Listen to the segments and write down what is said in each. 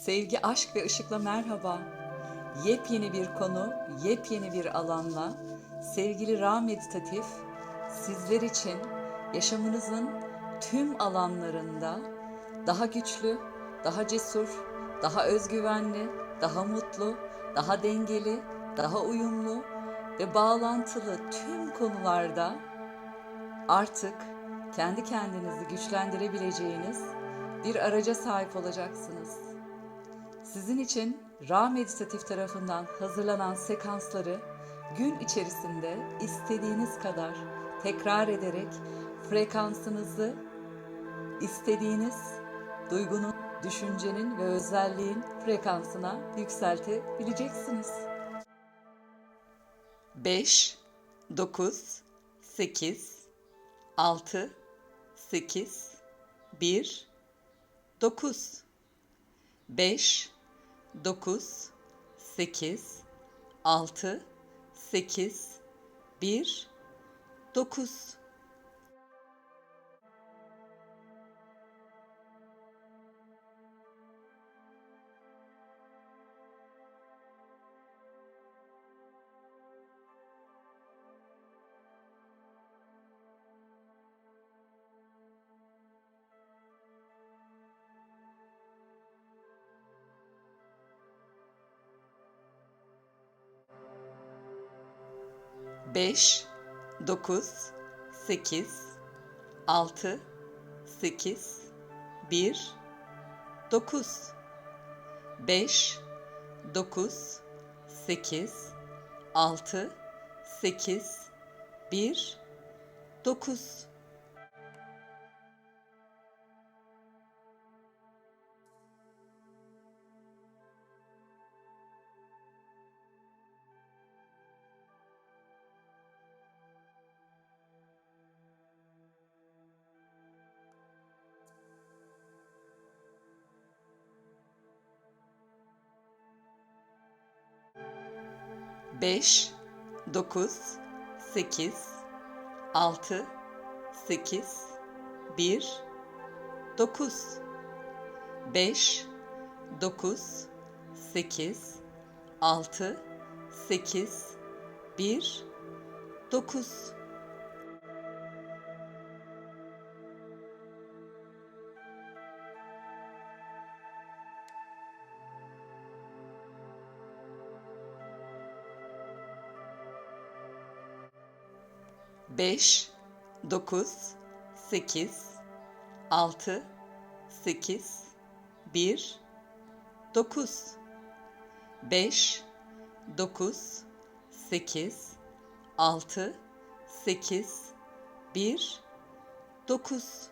Sevgi, aşk ve ışıkla merhaba. Yepyeni bir konu, yepyeni bir alanla sevgili Ra Meditatif sizler için yaşamınızın tüm alanlarında daha güçlü, daha cesur, daha özgüvenli, daha mutlu, daha dengeli, daha uyumlu ve bağlantılı tüm konularda artık kendi kendinizi güçlendirebileceğiniz bir araca sahip olacaksınız. Sizin için Ra Meditatif tarafından hazırlanan sekansları gün içerisinde istediğiniz kadar tekrar ederek frekansınızı istediğiniz duygunun, düşüncenin ve özelliğin frekansına yükseltebileceksiniz. 5 9 8 6 8 1 9 5 9 8 6 8 1 9 5 9 8 6 8 1 9 5 9 8 6 8 1 9 5 9 8 6 8 1 9 5 9 8 6 8 1 9 5 9 8 6 8 1 9 5 9 8 6 8 1 9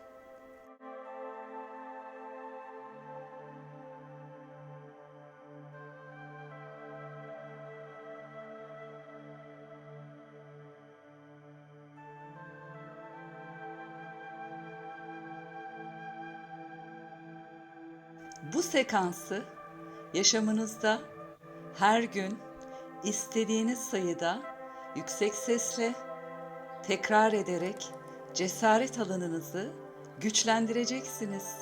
Bu sekansı yaşamınızda her gün istediğiniz sayıda yüksek sesle tekrar ederek cesaret alanınızı güçlendireceksiniz.